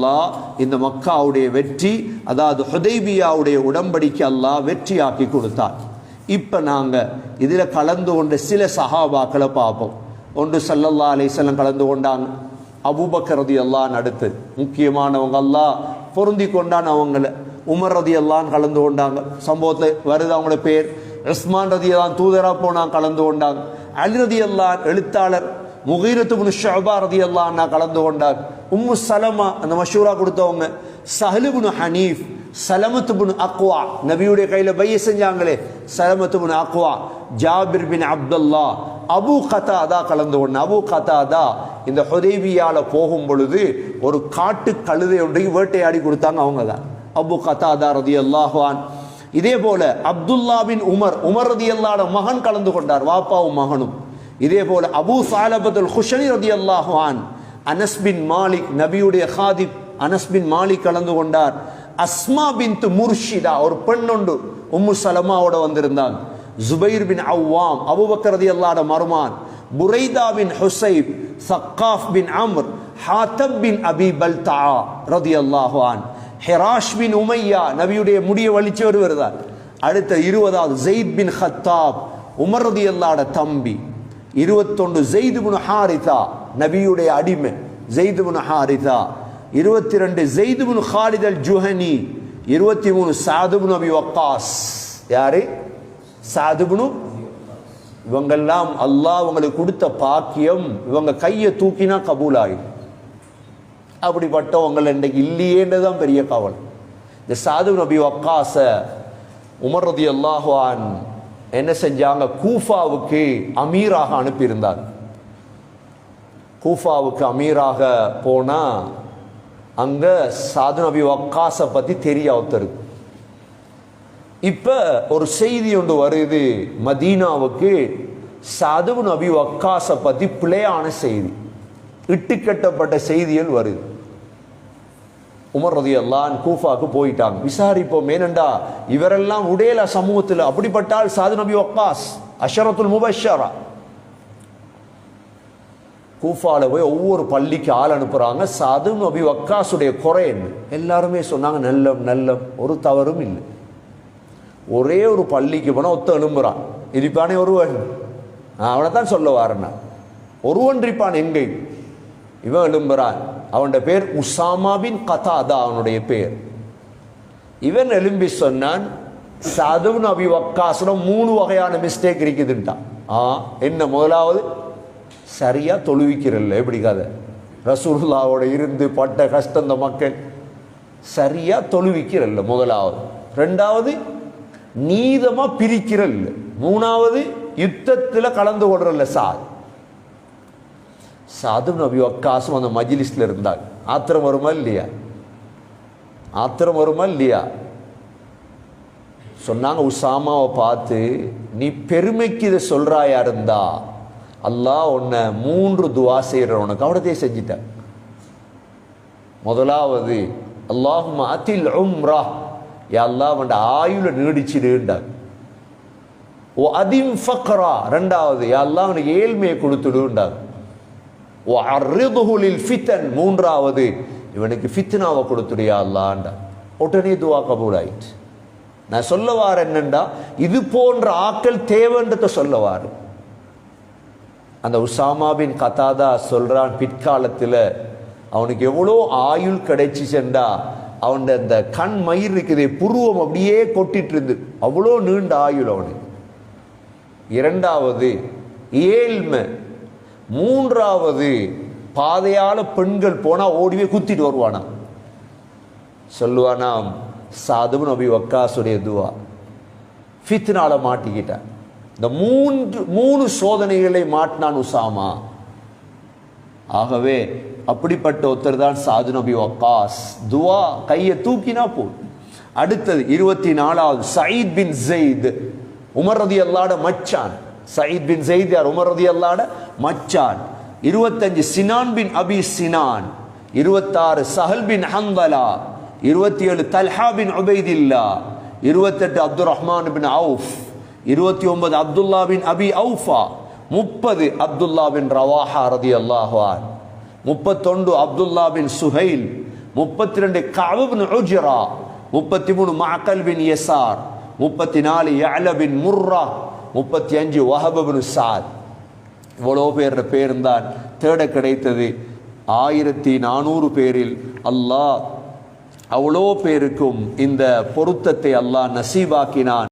அல்லாஹ் இந்த மக்காவுடைய வெற்றி அதாவது ஹுதைபியாவுடைய உடம்படிக்கு அல்லாஹ் வெற்றியாக்கி கொடுத்தார். இப்போ நாங்கள் இதில் கலந்து கொண்ட சில சஹாபாக்களை பார்ப்போம். ஒன்று சல்லல்லா அலிசல்லம் கலந்து கொண்டாங்க அபூபக்கர் எல்லாம் அல்லான் அடுத்து. முக்கியமானவங்க எல்லாம் பொருந்தி கொண்டான் அவங்கள. உமர் ரதி அல்லான் கலந்து கொண்டாங்க. சம்பவத்தில் வருது அவங்களோட பேர். உஸ்மான் ரதி எல்லாம் தூதரா போனாங்க கலந்து கொண்டாங்க. அலி ரதி எழுத்தாளர். முகீரத்து முனுஷபா ரதி ரதி அல்லான்னா கலந்து கொண்டார். உம்மு சலமா அந்த மஷூரா கொடுத்தவங்க. சஹலுபுனு ஹனீஃப் சலமத்து புன் அக்வா நபியுடைய கையில் பைய செஞ்சாங்களே சலமத்து புன் Aqua Jabir bin Abdullah Abu Qatada கலந்து கொண்ட அபு கதாதா இந்த ஹொதேவியால் போகும் பொழுது ஒரு காட்டு கழுதை ஒன்றைக்கு வேட்டையாடி கொடுத்தாங்க அவங்க தான். அபு கதாதா ரதி அல்லாஹான் இதே போல அப்துல்லா பின் உமர் உமர் ரதி அல்லாட மகன் கலந்து கொண்டார். வாப்பாவும் மகனும். இதே போல அபு சாலபதுல் ஹுஷனி ரதி அல்லாஹான் அனஸ்பின் மாலிக் நபியுடைய ஹாதிப் அனஸ்பின் மாலிக் கலந்து கொண்டார். அஸ்மா பின் முர்ஷிதா ஒரு பெண்ணுண்டு உம்மு சலமாவோட வந்திருந்தாங்க ஜுபைர் பின் அவ்வாம் அபுபக்கரதி அல்லாட மருமான். புரைதா பின் ஹுசைப் சக்காஃப் பின் அம்ர் ஹாத்தப் பின் அபி பல்தா ரதி அல்லாஹான் ஹெராஷ் பின் உமையா நபியுடைய முடிய வலிச்சு வருதார் அடுத்த இருபதாவது ஜெயித் பின் ஹத்தாப் உமர் ரதி அல்லாட தம்பி. இருபத்தொன்று ஜெய்து பின் ஹாரிதா நபியுடைய அடிமை. ஜெயிது ஹாரிதா இருபத்தி ரெண்டு ஜெய்து பின் ஹாலித் அல் ஜுஹனி இருபத்தி மூணு சாதுபுன் அபி வக்காஸ். யாரு? சாதுபுனு இவங்கெல்லாம் அல்லாஹ் உங்களுக்கு கொடுத்த பாக்கியம். இவங்க கையை தூக்கினா கபூலாயும் அப்படிப்பட்டவங்க இன்றைக்கு இல்லையேன்றதுதான் பெரிய கவலை. இந்த சாது நபி வக்காச உமர் ரதி அல்லாஹான் என்ன செஞ்சாங்க? கூஃபாவுக்கு அமீராக அனுப்பியிருந்தார். கூஃபாவுக்கு அமீராக போனால் அங்கே சாது நபி வக்காசை பற்றி தெரிய ஒருத்தருக்கு. இப்போ ஒரு செய்தி ஒன்று வருது. மதீனாவுக்கு சதுவு நபி வக்காசை பற்றி பிழையான செய்தி. இட்டுக்கட்டப்பட்ட செய்திகள் வருது. உமர் ரதி அல்லான் கூஃபாவுக்கு போயிட்டாங்க. விசாரிப்போம் ஏனண்டா இவரெல்லாம் உடையல சமூகத்தில்? அப்படிப்பட்டால் சாது நபி வக்காஸ் அஷரத்துல் முபஷரா கூஃபாவில் போய் ஒவ்வொரு பள்ளிக்கு ஆள் அனுப்புகிறாங்க சாது நபி ஒக்காசுடைய குறை என்ன எல்லாருமே சொன்னாங்க நல்லம் நல்லம் ஒரு தவறும் இல்லை. ஒரே ஒரு பள்ளிக்கு போனால் ஒத்த எழும்புறான் இருப்பானே ஒருவன். அவனை தான் சொல்ல வாரண்ணா ஒருவன் இருப்பான் எங்கே இவன் எழும்புறான் அவனோட பேர் உசாமாவின் கதா கதாதா அவனுடைய பேர். இவன் எலும்பி சொன்னான் சதுவ் அபிவக்காசனம் மூணு வகையான மிஸ்டேக் இருக்குதுன்ட்டான். ஆ என்ன முதலாவது? சரியாக தொழுவிக்கிறல்ல எப்படி கதை ரசூல்லாவோட இருந்து பட்ட கஷ்டம் இந்த மக்கள். சரியாக தொழுவிக்கிறல்ல முதலாவது. ரெண்டாவது நீதமாக பிரிக்கிறல்ல. மூணாவது யுத்தத்தில் கலந்து கொள்றல்ல சார் சாதும் நபி வக்காசும் அந்த மஜிலிஸ்ல இருந்தாங்க. ஆத்திரம் வருமா இல்லையா? ஆத்திரம் வருமா இல்லையா? சொன்னாங்க உசாமாவை பார்த்து நீ பெருமைக்கு இதை சொல்கிறாயா இருந்தா? அல்லாஹ் உன்னை மூன்று துவா செய்கிற உனக்கு அவனத்தையே செஞ்சிட்டேன் முதலாவது அல்லாஹும் அதில் உம்ரா. எல்லாம் அல்லாஹ் அவன் ஆயுள நீடிச்சிடுண்டாங்க ஓ அதிம் ஃபக்ரா. ரெண்டாவது எல்லாம் அல்லாஹ் அவனுக்கு ஏழ்மையை கொடுத்துடுண்டாங்க ஃபித்தன் மூன்றாவது இவனுக்கு ஃபித்னாவை கொடுத்துடியா அல்லாண்டா உடனே துவா கபூல் ஆயிடுச்சு நான் சொல்ல வார என்னண்டா இது போன்ற ஆக்கள் தேவைன்றத சொல்ல வாரு அந்த உசாமாபின் கதாதா சொல்கிறான் பிற்காலத்தில் அவனுக்கு எவ்வளோ ஆயுள் கிடைச்சி சென்றா அவன் அந்த கண் மயிர் இருக்குது புருவம் அப்படியே கொட்டிட்டு இருந்து அவ்வளோ நீண்ட ஆயுள் அவனுக்கு. இரண்டாவது ஏழ்மை. மூன்றாவது பாதையால் பெண்கள் போனால் ஓடிவே குத்திட்டு வருவானா? சொல்லுவானா சாதுபு நபி வக்காசுடைய துவா. ஃபித்னால மாட்டிக்கிட்டான் இந்த மூன்று மூணு சோதனைகளை மாட்டினான் உசாமா. ஆகவே அப்படிப்பட்ட ஒருத்தர் தான் சாது நபி வக்காஸ். துவா கையை தூக்கினா போ அடுத்தது இருபத்தி நாலாவது சயித் பின் ஜெயித். உமர் ரதி அல்லாட மச்சான். சயீத் பின் ஜெயித் யார் உமர் ரதி அல்லாட மச்சான் இருபத்தஞ்சு சினான் பின் அபி சினான் இருபத்தாறு சஹல் பின் ஹந்தலா இருபத்தி ஏழு தல்ஹா பின் உபைதில்லா இருபத்தெட்டு அப்துல் ரஹ்மான் பின் அவுஃப் இருபத்தி ஒன்பது அப்துல்லா பின் அபி அவுஃபா முப்பது அப்துல்லா பின் ரவாஹா ரதி அல்லாஹான் முப்பத்தொண்டு அப்துல்லா பின் சுஹைல் முப்பத்தி ரெண்டு கவுபின் உஜ்ரா முப்பத்தி மூணு மாக்கல் பின் யசார் முப்பத்தி நாலு யஅல பின் முர்ரா முப்பத்தி அஞ்சு வஹபபுனு சாத். இவ்வளோ பேர் பேர் தான் தேட கிடைத்தது. ஆயிரத்தி நானூறு பேரில் அல்லாஹ் அவ்வளோ பேருக்கும் இந்த பொருத்தத்தை அல்லாஹ் நசீபாக்கினான்.